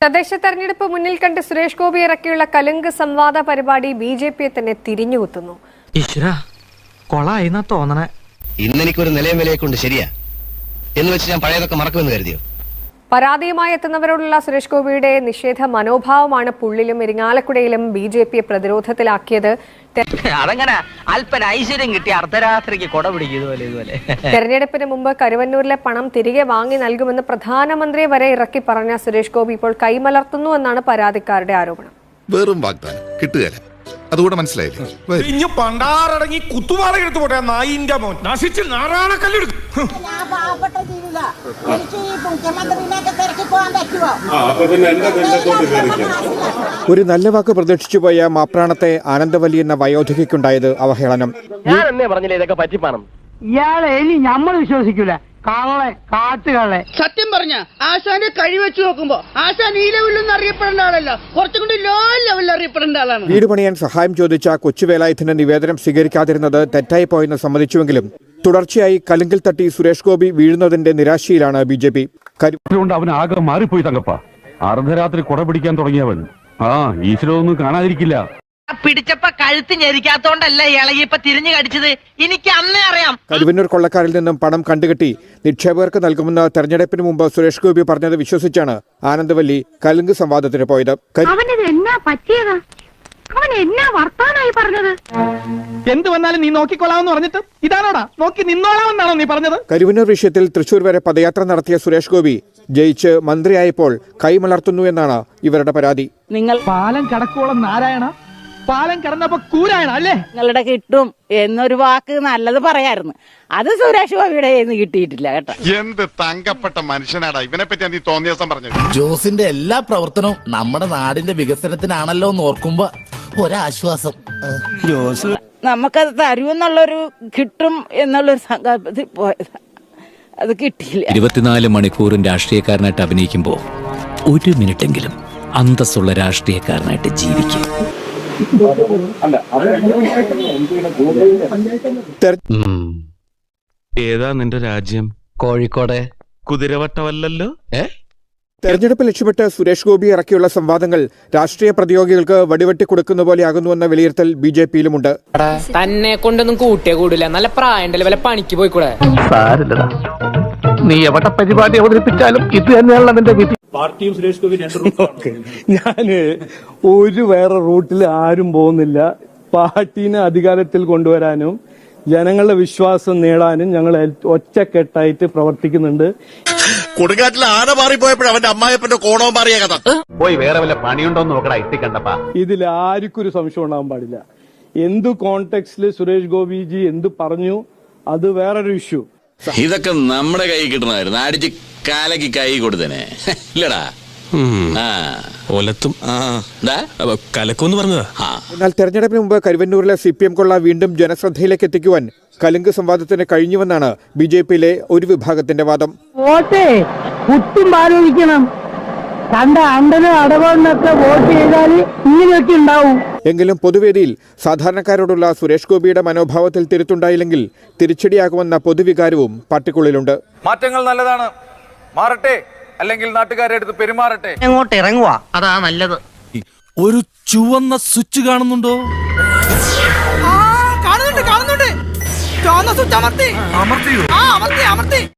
തദ്ദേശ തെരഞ്ഞെടുപ്പ് മുന്നിൽ കണ്ട് സുരേഷ് ഗോപി ഇറക്കിയുള്ള കലുങ്ക് സംവാദ പരിപാടി ബി ജെ പിയെ തന്നെ തിരിഞ്ഞുകുത്തുന്നു. തോന്നണേ. ഇന്നെനിക്കൊരു നിലയും വിലയൊക്കെ ശരിയാ. എന്ന് വെച്ച് ഞാൻ പഴയതൊക്കെ മറക്കുമെന്ന് കരുതിയോ? പരാതിയുമായി എത്തുന്നവരോടുള്ള സുരേഷ് ഗോപിയുടെ നിഷേധ മനോഭാവമാണ് പുള്ളിലും ഇരിങ്ങാലക്കുടയിലും ബി ജെ പിയെ പ്രതിരോധത്തിലാക്കിയത്. അതങ്ങനെ അല്പന ഐശ്വര്യം കിട്ടി അർദ്ധരാത്രിക്ക് കൊട ഇതുപോലെ. തെരഞ്ഞെടുപ്പിന് മുമ്പ് കരുവന്നൂരിലെ പണം തിരികെ വാങ്ങി നൽകുമെന്ന് പ്രധാനമന്ത്രി വരെ ഇറക്കി പറഞ്ഞ സുരേഷ് ഗോപി ഇപ്പോൾ കൈമലർത്തുന്നു എന്നാണ് പരാതിക്കാരുടെ ആരോപണം. വെറും വാഗ്ദാനം. കിട്ടുകയില്ല. അതുകൂടെ മനസ്സിലായില്ലേ. ഇഞ്ഞു പണ്ടാറടങ്ങി കുത്തുപാറ എടുത്തു പോട്ടെ നായിന്റെ മോൻ. നശിച്ച് പറ്റുമോ? ഒരു നല്ല വാക്ക് പ്രതീക്ഷിച്ചു പോയ മാപ്രാണത്തെ ആനന്ദവലി എന്ന വയോധികയ്ക്കുണ്ടായത് അവഹേളനം. ഞാൻ എന്നേ പറഞ്ഞില്ലേ ഇതൊക്കെ പറ്റിപ്പാണം? ഇയാളെ ഇനി നമ്മൾ വിശ്വസിക്കൂല. കള്ളെ കാട്ടുകള്ളെ. സത്യം പറഞ്ഞ ആശാന്റെ കഴി വെച്ച് നോക്കുമ്പോ ആശാൻ ഈ ലെവലിലൊന്നും അറിയപ്പെടേണ്ട ആളല്ല. കുറച്ചും കൂടി ലോ ലെവലിൽ അറിയപ്പെടേണ്ട ആളാണ്. വീട് പണിയാൻ സഹായം ചോദിച്ച കൊച്ചുവേലായുധന്റെ നിവേദനം സ്വീകരിക്കാതിരുന്നത് തെറ്റായി പോയെന്ന് സമ്മതിച്ചുവെങ്കിലും തുടർച്ചയായി കലുങ്കിൽ തട്ടി സുരേഷ് ഗോപി വീഴുന്നതിന്റെ നിരാശയിലാണ് ബി ജെ പി. കൊണ്ട് അവൻ ആകെ മാറിപ്പോയി തങ്കപ്പ. അർദ്ധരാത്രി കുട പിടിക്കാൻ തുടങ്ങിയവൻ. ആ ഈശ്വരൊന്നും കാണാതിരിക്കില്ല. പിടിച്ചപ്പ കഴുത്ത് ഞെരിക്കാത്തോണ്ടല്ല ഇളകിയപ്പ തിരിഞ്ഞു കടിച്ചത്. എനിക്ക് അന്നേ അറിയാം. കരുവന്നൂർ കൊള്ളക്കാരിൽ നിന്നും പണം കണ്ടുകെട്ടി നിക്ഷേപകർക്ക് നൽകുമെന്ന് തെരഞ്ഞെടുപ്പിന് മുമ്പ് സുരേഷ് ഗോപി പറഞ്ഞത് വിശ്വസിച്ചാണ് ആനന്ദവല്ലി കലുങ്ക് സംവാദത്തിന് പോയത്. പറ്റിയതാ? അവൻ എന്നാ വർത്താനായി പറഞ്ഞത്? എന്ത് വന്നാലും നീ നോക്കിക്കൊള്ളാമെന്ന് പറഞ്ഞിട്ട് ഇതാണോടാ? നോക്കി നിന്നോളാമെന്നാണോ നീ പറഞ്ഞത്? കരുവന്നൂർ വിഷയത്തിൽ തൃശൂർ വരെ പദയാത്ര നടത്തിയ സുരേഷ് ഗോപി ജയിച്ച് മന്ത്രിയായപ്പോൾ കൈമലർത്തുന്നു എന്നാണ് ഇവരുടെ പരാതി. നിങ്ങൾ പാലം കടക്കോളം നാരായണ? പാലം കിടന്നപ്പോ കൂരായണ അല്ലേ? നിങ്ങളുടെ കിട്ടും എന്നൊരു വാക്ക് നല്ലത് പറയായിരുന്നു. അത് സുരേഷ് ഗോപിയുടെ കയ്യിൽ നിന്ന് കിട്ടിയിട്ടില്ല കേട്ടോ. എന്ത് തങ്കപ്പെട്ട മനുഷ്യനാടാ. ഇവനെ പറ്റി നീ തോന്നിയ ദിവസം പറഞ്ഞത്? ജോസിന്റെ എല്ലാ പ്രവർത്തനവും നമ്മുടെ നാടിന്റെ വികസനത്തിനാണല്ലോ എന്ന് ഓർക്കുമ്പോ ഒരാശ്വാസം. ജോസ്. നമുക്കത് തരുമെന്നുള്ളൊരു കിട്ടും എന്നുള്ളൊരു സങ്കല്പത്തിൽ പോയത്. അത് കിട്ടിയില്ല. ഇരുപത്തിനാല് മണിക്കൂറും രാഷ്ട്രീയക്കാരനായിട്ട് അഭിനയിക്കുമ്പോൾ ഒരു മിനിറ്റെങ്കിലും അന്തസ്സുള്ള രാഷ്ട്രീയക്കാരനായിട്ട് ജീവിക്കുക ഏതാ നിന്റെ രാജ്യം? കോഴിക്കോടെ. കുതിരവട്ടമല്ലല്ലോ? തെരഞ്ഞെടുപ്പ് ലക്ഷ്യമിട്ട് സുരേഷ് ഗോപി ഇറക്കിയുള്ള സംവാദങ്ങൾ രാഷ്ട്രീയ പ്രതിയോഗികൾക്ക് വടിവെട്ടി കൊടുക്കുന്ന പോലെയാകുന്നുവെന്ന വിലയിരുത്തൽ ബി ജെ പിയിലുമുണ്ട്. തന്നെ കൊണ്ടൊന്നും കൂട്ടിയേ കൂടില്ല. നല്ല പ്രായണ്ടല്ലേ വല്ല പണിക്ക് പോയിക്കൂടെ? സാരില്ലടാ. നീ എവിടെ പരിപാടി അവതരിപ്പിച്ചാലും ഇത് തന്നെയാണല്ലോ അതിന്റെ വിധി. ഞാൻ ഒരു വേറെ റൂട്ടിൽ ആരും പോകുന്നില്ല. പാർട്ടീനെ അധികാരത്തിൽ കൊണ്ടുവരാനും ജനങ്ങളുടെ വിശ്വാസം നേടാനും ഞങ്ങൾ ഒറ്റക്കെട്ടായിട്ട് പ്രവർത്തിക്കുന്നുണ്ട്. കൊടുങ്കാറ്റിൽ ആന മാറിപ്പോയപ്പോഴും അവന്റെ അമ്മായപ്പന്റെ കോണവും മാറിയ കഥ. പോയി വേറെ വല്ല പണിയുണ്ടോ നോക്കടാ എത്തിക്കണ്ടപ്പാ ഇതിൽ ആർക്കും ഒരു സംശയം ഉണ്ടാവാൻ പാടില്ല. എന്ത് കോണ്ടെക്സ്റ്റിൽ സുരേഷ് ഗോപിജി എന്ത് പറഞ്ഞു അത് വേറൊരു ഇഷ്യൂ ഇതൊക്കെ നമ്മുടെ കൈ കിട്ടണമായിരുന്നു അടിച്ച് കാലക്ക് കൈ കൊടുത്തനെ. ഇല്ലടാ. ആ. ഒലത്തും. കലക്കൊന്ന് പറഞ്ഞതാ. എന്നാൽ തെരഞ്ഞെടുപ്പിന് മുമ്പ് കരുവന്നൂരിലെ സി പി എം കൊള്ള വീണ്ടും ജനശ്രദ്ധയിലേക്ക് എത്തിക്കുവാൻ കലുങ്ക് സംവാദത്തിന് കഴിഞ്ഞുവെന്നാണ് ബി ജെ പിയിലെ ഒരു വിഭാഗത്തിന്റെ വാദം. വോട്ടേ കുത്തും ആലോചിക്കണം. കണ്ട അണ്ടനും അടവണ്ണൊക്കെ വോട്ട് ചെയ്താൽ ഇങ്ങനെയൊക്കെ ഉണ്ടാവും. എങ്കിലും പൊതുവേദിയിൽ സാധാരണക്കാരോടുള്ള സുരേഷ് ഗോപിയുടെ മനോഭാവത്തിൽ തിരുത്തുണ്ടായില്ലെങ്കിൽ തിരിച്ചടിയാകുമെന്ന പൊതുവികാരവും പാർട്ടിക്കുള്ളിലുണ്ട്. മാറ്റങ്ങൾ നല്ലതാണ്. മാറട്ടെ. അല്ലെങ്കിൽ നാട്ടുകാരെ അടുത്ത് പെരുമാറട്ടെ. എങ്ങോട്ട് ഇറങ്ങുക അതാ നല്ലത്. ഒരു ചുവന്ന സ്വിച്ച് കാണുന്നുണ്ടോ? കാണുന്നുണ്ട് കാണുന്നുണ്ട്. ചുവന്ന സ്വിച്ച് അമർത്തി. അമർത്തി അമർത്തി.